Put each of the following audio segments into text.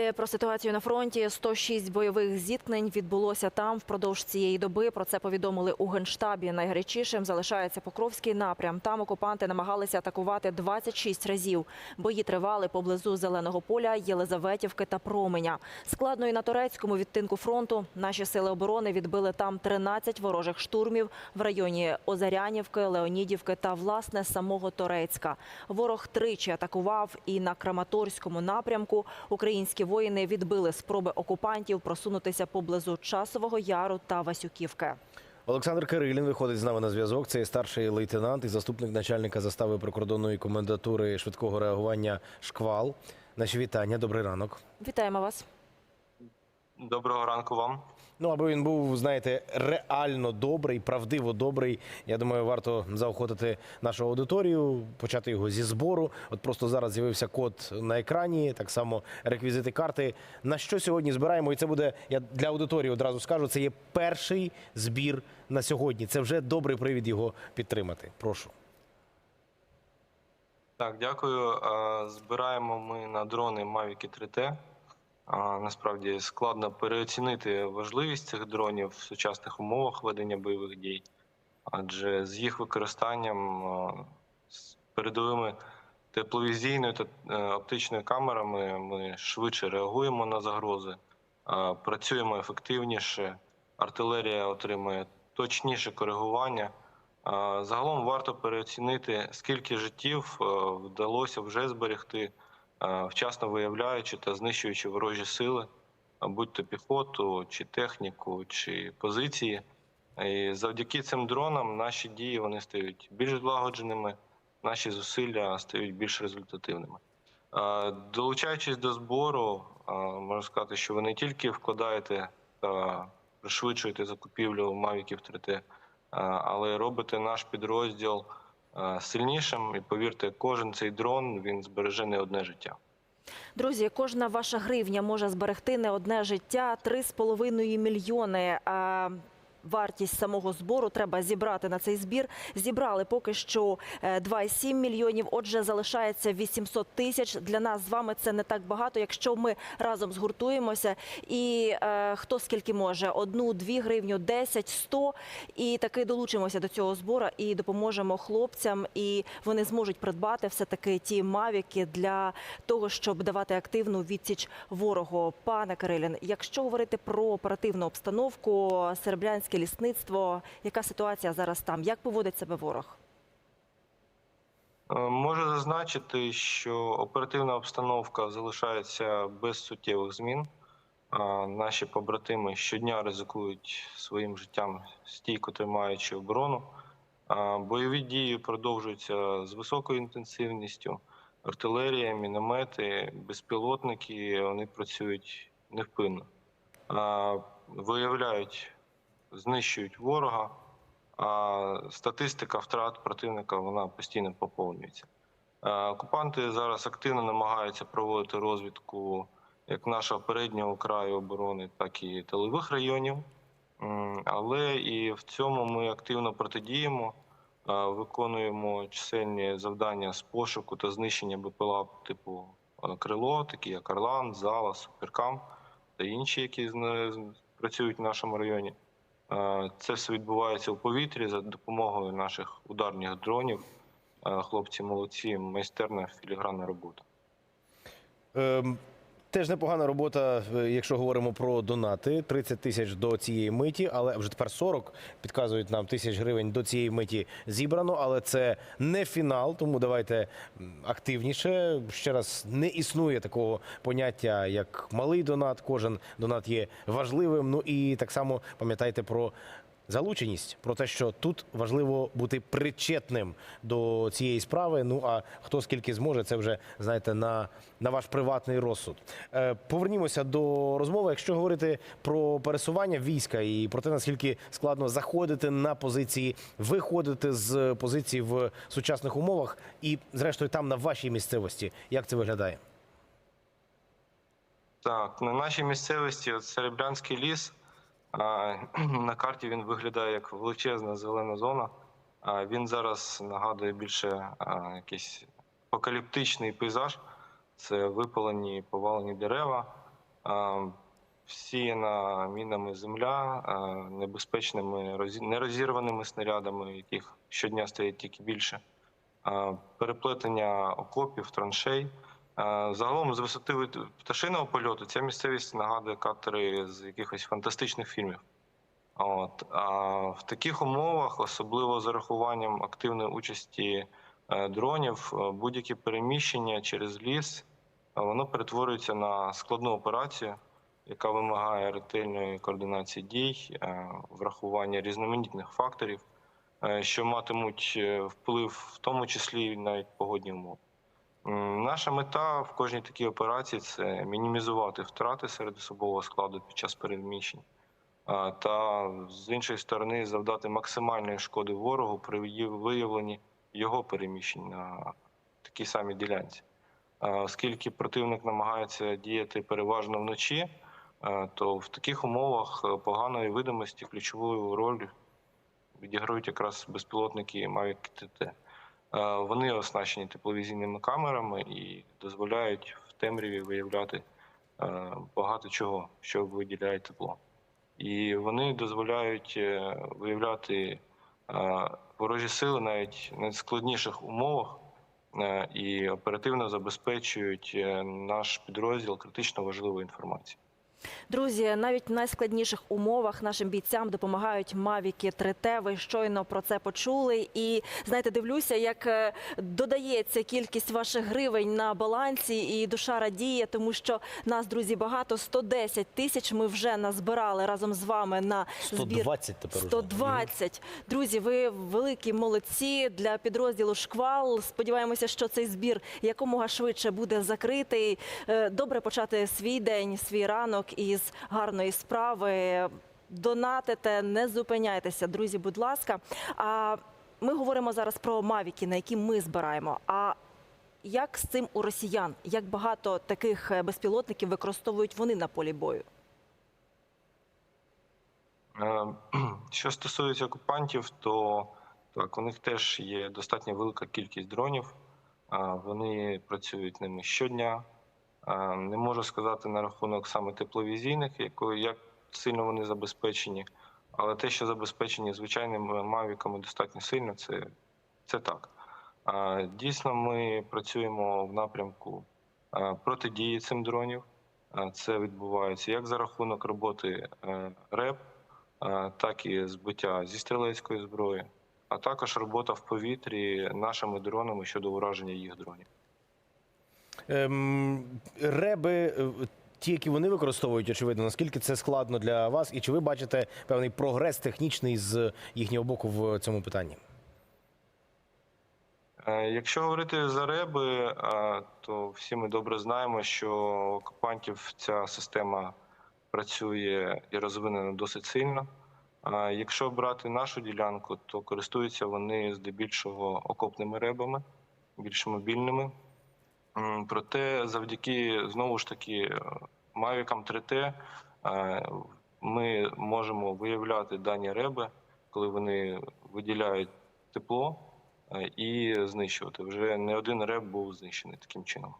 Далі про ситуацію на фронті 106 бойових зіткнень відбулося там впродовж цієї доби. Про це повідомили у генштабі. Найгарячішим залишається Покровський напрям. Там окупанти намагалися атакувати 26 разів. Бої тривали поблизу зеленого поля, Єлизаветівки та Променя. Складно і на турецькому відтинку фронту. Наші сили оборони відбили там 13 ворожих штурмів в районі Озарянівки, Леонідівки та власне самого Торецька. Ворог тричі атакував і на Краматорському напрямку. Українські воїни відбили спроби окупантів просунутися поблизу Часового Яру та Васюківки. Олександр Кирилін виходить з нами на зв'язок. Це старший лейтенант і заступник начальника застави прикордонної комендатури швидкого реагування Шквал. Наші вітання. Добрий ранок. Вітаємо вас. Доброго ранку вам. Ну, аби він був, знаєте, реально добрий, правдиво добрий. Я думаю, варто заохотити нашу аудиторію, почати його зі збору. От просто зараз з'явився код на екрані, так само реквізити карти. На що сьогодні збираємо? І це буде я для аудиторії одразу скажу. Це є перший збір на сьогодні. Це вже добрий привід його підтримати. Прошу. Так, дякую. Збираємо ми на дрони Mavic 3T. Насправді складно переоцінити важливість цих дронів в сучасних умовах ведення бойових дій, адже з їх використанням з передовими тепловізійною та е, оптичною камерами ми швидше реагуємо на загрози, працюємо ефективніше, артилерія отримує точніше коригування. Загалом варто переоцінити, скільки життів е, вдалося вже зберегти, вчасно виявляючи та знищуючи ворожі сили, будь то піхоту, чи техніку, чи позиції. І завдяки цим дронам наші дії вони стають більш злагодженими, наші зусилля стають більш результативними. Долучаючись до збору, можу сказати, що ви не тільки вкладаєте та пришвидшуєте закупівлю 3T, е, але робите наш підрозділ сильнішим. І повірте, кожен цей дрон він збереже не одне життя. Друзі, кожна ваша гривня може зберегти не одне життя 3,5 мільйони. Вартість самого збору треба зібрати на цей збір. Зібрали поки що е, 2,7 мільйонів. Отже, залишається 800 тисяч. Для нас з вами це не так багато. Якщо ми разом згуртуємося, і е, хто скільки може одну, дві гривню, 10, 100, і таки долучимося до цього збору і допоможемо хлопцям, і вони зможуть придбати все таки ті мавіки для того, щоб давати активну відсіч ворогу. Пане Кирилін, якщо говорити про оперативну обстановку, серебрянське лісництво, яка ситуація зараз там? Як поводить себе ворог? Е, Можу зазначити, що оперативна обстановка залишається без суттєвих змін. Наші побратими щодня ризикують своїм життям, стійко тримаючи оборону. Бойові дії продовжуються з високою інтенсивністю. Артилерія, міномети, безпілотники вони працюють невпинно. Виявляють, знищують ворога а статистика втрат противника вона постійно поповнюється. Е, Окупанти зараз активно намагаються проводити розвідку як нашого переднього краю оборони, так і тилових районів. Але і в цьому ми активно протидіємо, е, виконуємо чисельні завдання з пошуку та знищення БПЛА типу е, крило, такі як Орлан, Зала, Суперкам та інші, які працюють в нашому районі. Е, Це все відбувається у повітрі за допомогою наших ударних дронів. Е, Хлопці молодці, майстерна філігранна робота. Теж непогана робота, е, якщо говоримо про донати. 30 тисяч до цієї миті, але вже тепер 40, підказують нам тисяч гривень до цієї миті зібрано. Але це не фінал, тому давайте активніше. Ще раз не існує такого поняття, як малий донат. Кожен донат є важливим. Ну і так само пам'ятайте про. Залученість про те, що тут важливо бути причетним до цієї справи. Ну а хто скільки зможе, це вже знаєте на, на ваш приватний розсуд. Е, повернімося до розмови. Якщо говорити про пересування війська і про те, наскільки складно заходити на позиції, виходити з позицій в сучасних умовах, і зрештою там на вашій місцевості, як це виглядає? Так, на нашій місцевості от Серебрянський ліс. На карті він виглядає як величезна зелена зона. Він зараз нагадує більше якийсь апокаліптичний пейзаж. Це випалені повалені дерева, всіяна мінами земля, небезпечними нерозірваними снарядами, яких щодня стає тільки більше, переплетення окопів, траншей. Загалом з висоти пташиного польоту ця місцевість нагадує катери з якихось фантастичних фільмів. От а в таких умовах, особливо з урахуванням активної участі е, дронів, е, будь-які переміщення через ліс е, воно перетворюється на складну операцію, яка вимагає ретельної координації дій, врахування різноманітних факторів, що матимуть вплив, в тому числі навіть погодні умови. Наша мета в кожній такій операції це мінімізувати втрати серед особового складу під час переміщень, та з іншої сторони завдати максимальної шкоди ворогу при виявленні його переміщень на такій самій ділянці. Оскільки противник намагається діяти переважно вночі, то в таких умовах е, поганої видимості ключову роль відіграють якраз безпілотники Mavic TT. Е, Вони оснащені тепловізійними камерами і дозволяють в темряві виявляти е, багато чого, що виділяє тепло. І вони дозволяють е, виявляти ворожі сили навіть в найскладніших умовах і оперативно забезпечують наш підрозділ критично важливою інформацією. Друзі, навіть в найскладніших умовах нашим бійцям допомагають мавіки 3Т. Ви щойно про це почули. І знаєте, дивлюся, як е, додається кількість ваших гривень на балансі, і душа радіє, тому що нас, друзі, багато 110 тисяч. Ми вже назбирали разом з вами на збір 120 тепер уже. 120. Друзі, ви великі молодці для підрозділу Шквал. Сподіваємося, що цей збір якомога швидше буде закритий. Е, Добре почати свій день, свій ранок із гарної справи. Донатите, не зупиняйтеся, друзі, будь ласка. А ми говоримо зараз про мавіки, на які ми збираємо. А як з цим у росіян? Як багато таких е, безпілотників використовують вони на полі бою? Е, Що стосується окупантів, то так, у них теж є достатньо велика кількість дронів. Вони працюють ними щодня. Не можу сказати на рахунок саме тепловізійних, як сильно вони забезпечені, але те, що забезпечені звичайними мавіками достатньо сильно, це, це так. Дійсно, ми працюємо в напрямку протидії цим дронів. Це відбувається як за рахунок роботи е, РЕП, так і збиття зі стрілецької зброї, а також робота в повітрі нашими дронами щодо ураження їх дронів. Ем, реби, е, ті, які вони використовують, очевидно, наскільки це складно для вас, і чи ви бачите певний прогрес технічний з їхнього боку в цьому питанні? Е, Якщо говорити за реби, е, то всі ми добре знаємо, що окупантів ця система працює і розвинена досить сильно. Якщо брати нашу ділянку, то користуються вони здебільшого окопними ребами, більш мобільними. Проте, завдяки знову ж таки Мавікам 3T е, ми можемо виявляти дані реби, коли вони виділяють тепло е, і знищувати. Вже не один реб був знищений таким чином.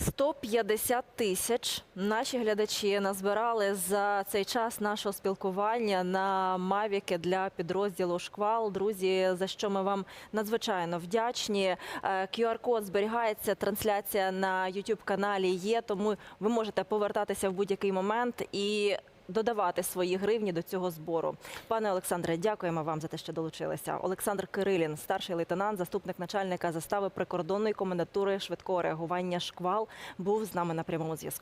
150 тисяч наші глядачі назбирали за цей час нашого спілкування на мавіки для підрозділу Шквал. Друзі, за що ми вам надзвичайно вдячні. Е, QR-код зберігається. Трансляція на youtube каналі є, тому ви можете повертатися в будь-який момент і. Додавати свої гривні до цього збору, пане Олександре, дякуємо вам за те, що долучилися. Олександр Кирилін, старший лейтенант, заступник начальника застави прикордонної комендатури швидкого реагування шквал, був з нами на прямому зв'язку.